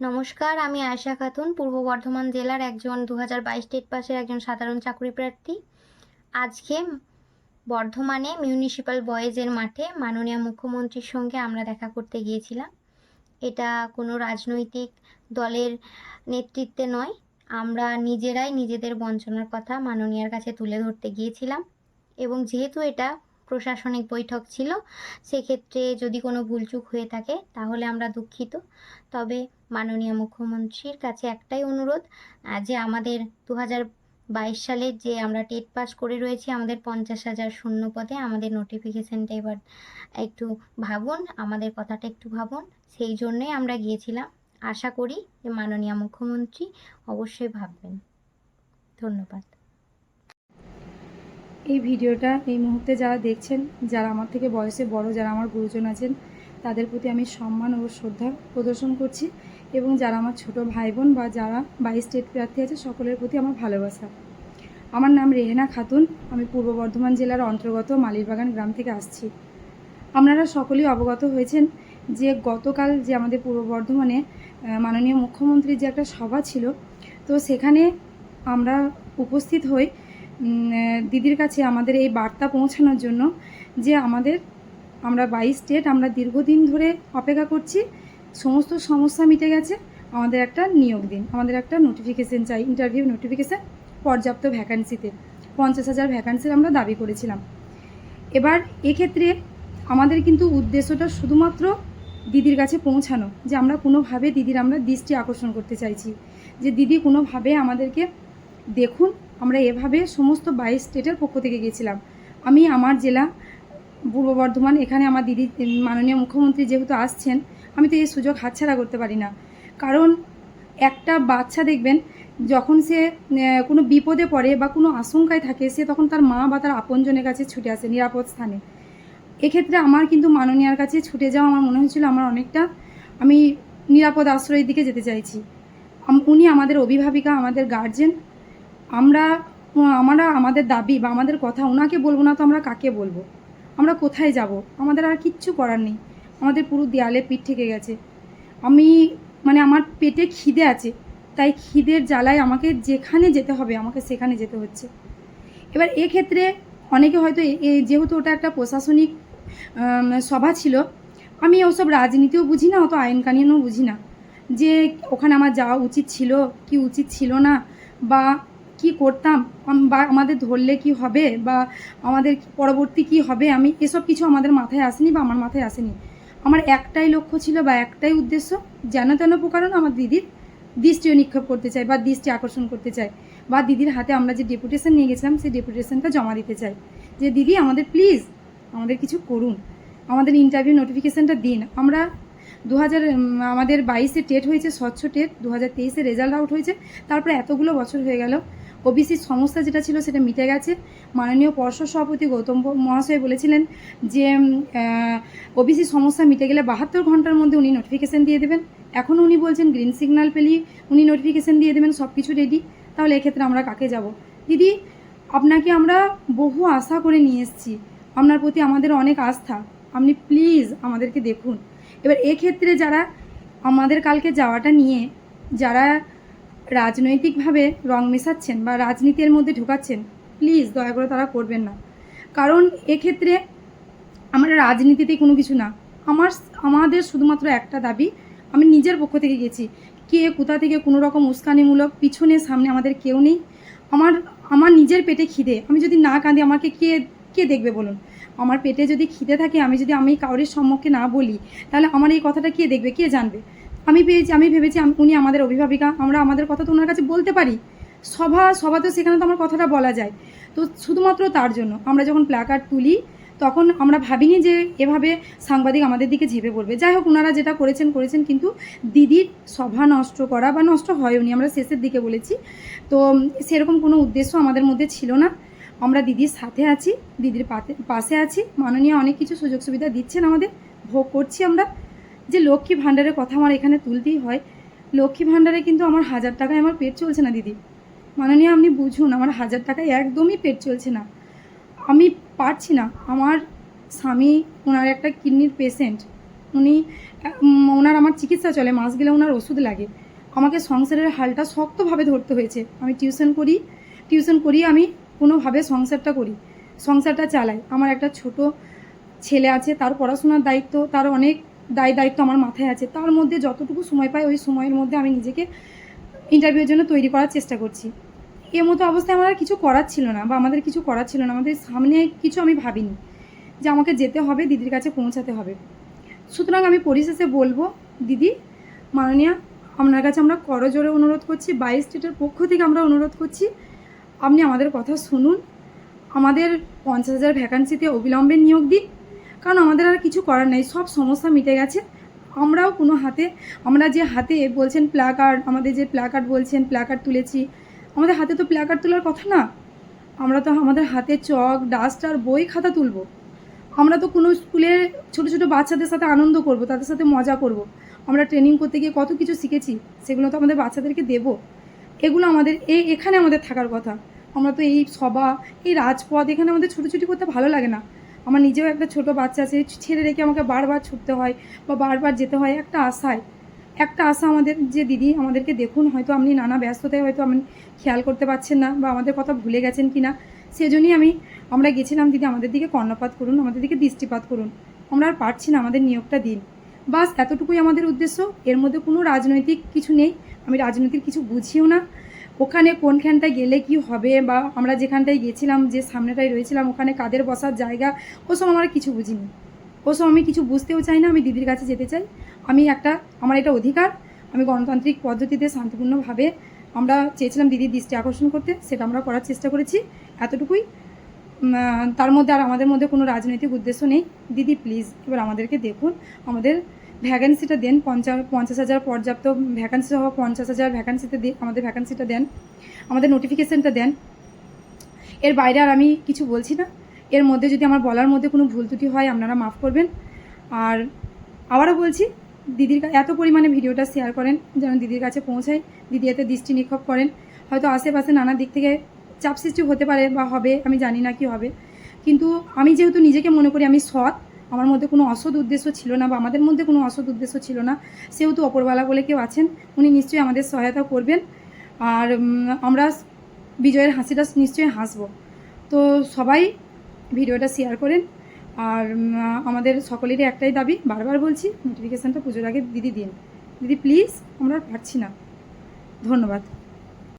নমস্কার, আমি আয়শা খাতুন, পূর্ব বর্ধমান জেলার একজন দু হাজার বাইশ টেট পাসের একজন সাধারণ চাকরি প্রার্থী। আজকে বর্ধমানে মিউনিসিপ্যাল বয়েজের মাঠে মাননীয় মুখ্যমন্ত্রীর সঙ্গে আমরা দেখা করতে গিয়েছিলাম। এটা কোনো রাজনৈতিক দলের নেতৃত্বে নয়, আমরা নিজেরাই নিজেদের বঞ্চনার কথা মাননীয়ার কাছে তুলে ধরতে গিয়েছিলাম। এবং যেহেতু এটা প্রশাসনিক বৈঠক ছিল, সেক্ষেত্রে যদি কোনো ভুলচুক হয়ে থাকে তাহলে আমরা দুঃখিত। তবে মাননীয় মুখ্যমন্ত্রীর কাছে একটাই অনুরোধ যে আমাদের দু বাইশ সালের যে আমরা টেট পাস করে রয়েছি, আমাদের পঞ্চাশ হাজার শূন্য পদে আমাদের নোটিফিকেশানটা এবার একটু ভাবুন, আমাদের কথাটা একটু ভাবুন। সেই জন্যই আমরা গিয়েছিলাম। আশা করি যে মাননীয় মুখ্যমন্ত্রী অবশ্যই ভাববেন। ধন্যবাদ। এই ভিডিওটা এই মুহূর্তে যারা দেখছেন, যারা আমার থেকে বয়সে বড়, যারা আমার গুরুজন আছেন, তাদের প্রতি আমি সম্মান ও শ্রদ্ধা প্রদর্শন করছি এবং যারা আমার ছোট ভাই বোন বা যারা বাই স্টেট প্রার্থী আছে, সকলের প্রতি আমার ভালোবাসা। আমার নাম রেহেনা খাতুন, আমি পূর্ব বর্ধমান জেলার অন্তর্গত মালিরবাগান গ্রাম থেকে আসছি। আপনারা সকলেই অবগত হয়েছেন যে গতকাল যে আমাদের পূর্ব বর্ধমানে মাননীয় মুখ্যমন্ত্রীর যে একটা সভা ছিল, তো সেখানে আমরা উপস্থিত হই দিদির কাছে আমাদের এই বার্তা পৌঁছানোর জন্য যে আমাদের, আমরা বাইশ স্টেট আমরা দীর্ঘদিন ধরে অপেক্ষা করছি, সমস্ত সমস্যা মিটে গেছে, আমাদের একটা নিয়োগ দিন, আমাদের একটা নোটিফিকেশান চাই ইন্টারভিউ নোটিফিকেশান পর্যাপ্ত ভ্যাকান্সিতে পঞ্চাশ হাজার ভ্যাকান্সির আমরা দাবি করেছিলাম। এবার এক্ষেত্রে আমাদের কিন্তু উদ্দেশ্যটা শুধুমাত্র দিদির কাছে পৌঁছানো, যে আমরা কোনোভাবে দিদির আমরা দৃষ্টি আকর্ষণ করতে চাইছি। যে দিদি কোনোভাবে আমাদেরকে দেখুন আমরা এভাবে সমস্ত বাইশ স্টেটের পক্ষ থেকে গিয়েছিলাম। আমি, আমার জেলা, পূর্ব বর্ধমান, এখানে আমার দিদি, মাননীয় মুখ্যমন্ত্রী যেহেতু আসছেন, আমি তো এই সুযোগ হাতছাড়া করতে পারি না। কারণ একটা বাচ্চা দেখবেন, যখন সে কোনো বিপদে পড়ে বা কোনো আশঙ্কায় থাকে, সে তখন তার মা বা তার আপনজনের কাছে ছুটে আসে নিরাপদ স্থানে। এক্ষেত্রে আমার কিন্তু মাননীয়ার কাছে ছুটে যাওয়া আমার মনে হয়েছিল আমার অনেকটা, আমি নিরাপদ আশ্রয়ের দিকে যেতে চাইছি। উনি আমাদের অভিভাবিকা, আমাদের গার্জেন আমরা আমরা আমাদের দাবি বা আমাদের কথা ওনাকে বলব না তো আমরা কাকে বলব? আমরা কোথায় যাব? আমাদের আর কিচ্ছু করার নেই। আমাদের পুরো দেয়ালে পিঠ থেকে গেছে। আমি মানে আমার পেটে খিদে আছে, তাই খিদের জ্বালায় আমাকে যেখানে যেতে হবে, আমাকে সেখানে যেতে হচ্ছে। এবার এক্ষেত্রে অনেকে হয়তো যেহেতু ওটা একটা প্রশাসনিক সভা ছিল, আমি ওসব রাজনীতিও বুঝি না, অত আইন কানুনও বুঝি না। যে ওখানে আমার যাওয়া উচিত ছিল, কি উচিত ছিল না, বা কি করতাম? বা আমাদের ধরলে কি হবে? বা আমাদের পরবর্তী কি হবে? আমি এসব কিছু আমাদের মাথায় আসেনি বা আমার মাথায় আসেনি। আমার একটাই লক্ষ্য ছিল বা একটাই উদ্দেশ্য, যেন তেন প্রকারণ আমার দিদির দৃষ্টিও নিক্ষেপ করতে চাই বা দৃষ্টি আকর্ষণ করতে চাই। বা দিদির হাতে আমরা যে ডেপুটেশন নিয়ে গেছিলাম, সেই ডেপুটেশনটা জমা দিতে চাই। যে দিদি, আমাদের প্লিজ আমাদের কিছু করুন। আমাদের ইন্টারভিউ নোটিফিকেশানটা দিন। আমরা দু হাজার আমাদের বাইশে টেট হয়েছে, স্বচ্ছ টেট। দু হাজার তেইশে রেজাল্ট আউট হয়েছে। তারপরে এতগুলো বছর হয়ে গেল। ওবিসির সমস্যা যেটা ছিল সেটা মিটে গেছে। মাননীয় পর্ষদ সভাপতি গৌতম মহাশয় বলেছিলেন যে ওবিসি সমস্যা মিটে গেলে বাহাত্তর ঘণ্টার মধ্যে উনি নোটিফিকেশান দিয়ে দেবেন। এখনও উনি বলছেন গ্রিন সিগন্যাল পেলেই উনি নোটিফিকেশান দিয়ে দেবেন সব কিছু রেডি তাহলে এক্ষেত্রে আমরা কাকে যাব? দিদি, আপনাকে আমরা বহু আশা করে নিয়ে এসেছি। আপনার প্রতি আমাদের অনেক আস্থা। আপনি প্লিজ আমাদেরকে দেখুন। এবার এক্ষেত্রে যারা আমাদের কালকে যাওয়াটা নিয়ে, যারা রাজনৈতিকভাবে রং মেশাচ্ছেন বা রাজনীতির মধ্যে ঢোকাচ্ছেন প্লিজ দয়া করে তারা করবেন না। কারণ এক্ষেত্রে আমরা রাজনীতিতে কোনো কিছু না। আমার আমাদের শুধুমাত্র একটা দাবি, আমি নিজের পক্ষ থেকে গেছি, কে কোথা থেকে কোনো রকম উস্কানিমূলক, পিছনে সামনে আমাদের কেউ নেই। আমার আমার নিজের পেটে খিদে, আমি যদি না কাঁদি আমাকে কে কে দেখবে বলুন? আমার পেটে যদি খিদে থাকে, আমি যদি আমি কাউরির সম্মুখে না বলি, তাহলে আমার এই কথাটা কে দেখবে, কে জানবে? আমি পেয়েছি, আমি ভেবেছি উনি আমাদের অভিভাবিকা, আমরা আমাদের কথা তো ওনার কাছে বলতে পারি। সভা সভাতে সেখানে তো আমার কথাটা বলা যায়। তো শুধুমাত্র তার জন্য। আমরা যখন প্ল্যাকার্ড তুলি, তখন আমরা ভাবিনি যে এভাবে সাংবাদিক আমাদের দিকে ঝেঁপে পড়বে। যাই হোক ওনারা যেটা করেছেন করেছেন, কিন্তু দিদির সভা নষ্ট করা বা নষ্ট হয়নি, আমরা শেষের দিকে বলেছি। তো সেরকম কোনো উদ্দেশ্য আমাদের মধ্যে ছিল না। আমরা দিদির সাথে আছি, দিদির পাশে আছি। মাননীয় অনেক কিছু সুযোগ সুবিধা দিচ্ছেন আমাদের। ভোগ করছি আমরা। যে লক্ষ্মী ভাণ্ডারের কথা আমার এখানে তুলতেই হয়। লক্ষ্মী ভাণ্ডারে কিন্তু আমার হাজার টাকায় আমার পেট চলছে না, দিদি। মাননীয়, আপনি বুঝুন, আমার হাজার টাকায় একদমই পেট চলছে না। আমি পারছি না। আমার স্বামী, ওনার একটা কিডনির পেশেন্ট, উনি ওনার আমার চিকিৎসা চলে, মাস গেলে ওনার ওষুধ লাগে। আমাকে সংসারের হালটা শক্তভাবে ধরতে হয়েছে। আমি টিউশন করি টিউশন করি, আমি কোনোভাবে সংসারটা করি, সংসারটা চালাই। আমার একটা ছোট ছেলে আছে, তার পড়াশোনার দায়িত্ব, তার অনেক দায় দায়িত্ব আমার মাথায় আছে। তার মধ্যে যতটুকু সময় পাই ওই সময়ের মধ্যে আমি নিজেকে ইন্টারভিউর জন্য তৈরি করার চেষ্টা করছি। এর মতো অবস্থায় আমার আর কিছু করার ছিল না বা আমাদের কিছু করার ছিল না। আমাদের সামনে কিছু আমি ভাবিনি যে আমাকে যেতে হবে, দিদির কাছে পৌঁছাতে হবে। সুতরাং আমি পরিশেষে বলব, দিদি, মাননীয়া, আপনার কাছে আমরা করজোরে অনুরোধ করছি বাইশ স্টেটের পক্ষ থেকে আমরা অনুরোধ করছি, আপনি আমাদের কথা শুনুন। আমাদের পঞ্চাশ হাজার ভ্যাকান্সিতে অবিলম্বে নিয়োগ দিন। কারণ আমাদের আর কিছু করার নেই, সব সমস্যা মিটে গেছে। আমরাও কোনো হাতে, আমরা যে হাতে বলছেন প্ল্যাকার্ড আমাদের যে প্ল্যাকার্ড বলছেন প্ল্যাকার্ড তুলেছি, আমাদের হাতে তো প্ল্যাকার্ড তোলার কথা না। আমরা তো আমাদের হাতে চক ডাস্টার বই, খাতা তুলব। আমরা তো কোনো স্কুলে ছোটো ছোটো বাচ্চাদের সাথে আনন্দ করব, তাদের সাথে মজা করব। আমরা ট্রেনিং করতে গিয়ে কত কিছু শিখেছি, সেগুলো তো আমাদের বাচ্চাদেরকে দেবো। এগুলো আমাদের, এই এখানে আমাদের থাকার কথা। আমরা তো এই সভা, এই রাজপথ, এখানে আমাদের ছুটোছুটি করতে ভালো লাগে না। আমার নিজেও একটা ছোট বাচ্চা আছে, ছেড়ে রেখে আমাকে বারবার ছুটতে হয় বা বারবার যেতে হয়, একটা আশায়। একটা আশা আমাদের যে দিদি আমাদেরকে দেখুন, হয়তো আপনি নানা ব্যস্ততায় হয়তো আপনি খেয়াল করতে পারছেন না বা আমাদের কথা ভুলে গেছেন কি না সেজন্যই আমি, আমরা গেছিলাম দিদি আমাদের দিকে কর্ণপাত করুন, আমাদের দিকে দৃষ্টিপাত করুন। আমরা আর পারছি না আমাদের নিয়োগটা দিন। বাস এতটুকুই আমাদের উদ্দেশ্য, এর মধ্যে কোনো রাজনৈতিক কিছু নেই। আমি রাজনৈতিক কিছু বুঝিও না। ওখানে কোনখানটায় গেলে কি হবে বা আমরা যেখানটায় গেছিলাম, যে সামনেটায় রয়েছিলাম, ওখানে কাদের বসার জায়গা, ওসব আমরা কিছু বুঝিনি। ওসব আমি কিছু বুঝতেও চাই না, আমি দিদির কাছে যেতে চাই। আমি একটা, আমার এটা অধিকার, আমি গণতান্ত্রিক পদ্ধতিতে শান্তিপূর্ণভাবে আমরা চেয়েছিলাম দিদির দৃষ্টি আকর্ষণ করতে, সেটা আমরা করার চেষ্টা করেছি। এতটুকুই। তার মধ্যে আর আমাদের মধ্যে কোনো রাজনৈতিক উদ্দেশ্য নেই। দিদি প্লিজ এবার আমাদেরকে দেখুন, আমাদের ভ্যাকান্সিটা দেন পঞ্চাশ পঞ্চাশ হাজার পর্যাপ্ত ভ্যাকান্সি সহ পঞ্চাশ হাজার ভ্যাকান্সিতে দিয়ে আমাদের ভ্যাকান্সিটা দেন, আমাদের নোটিফিকেশানটা দেন। এর বাইরে আর আমি কিছু বলছি না। এর মধ্যে যদি আমার বলার মধ্যে কোনো ভুল ত্রুটি হয়, আপনারা মাফ করবেন। আর আবারও বলছি, দিদির এত পরিমাণে ভিডিওটা শেয়ার করেন, যেন দিদির কাছে পৌঁছায়। দিদি এতে দৃষ্টি নিক্ষেপ করেন। হয়তো আশেপাশে নানা দিক থেকে চাপ সৃষ্টি হতে পারে বা হবে, আমি জানি না কি হবে। কিন্তু আমি যেহেতু নিজেকে মনে করি আমি সৎ আমার মধ্যে কোনো অসৎ উদ্দেশ্য ছিল না বা আমাদের মধ্যে কোনো অসৎ উদ্দেশ্য ছিল না। সেহেতু অপরবালা বলে কেউ আছেন, উনি নিশ্চয়ই আমাদের সহায়তা করবেন। আর আমরা বিজয়ের হাসিটা নিশ্চয়ই হাসব। তো সবাই ভিডিওটা শেয়ার করেন। আর আমাদের সকলেরই একটাই দাবি, বারবার বলছি নোটিফিকেশানটা পুজোর আগে দিদি দিন। দিদি প্লিজ আমরা পারছি না। ধন্যবাদ।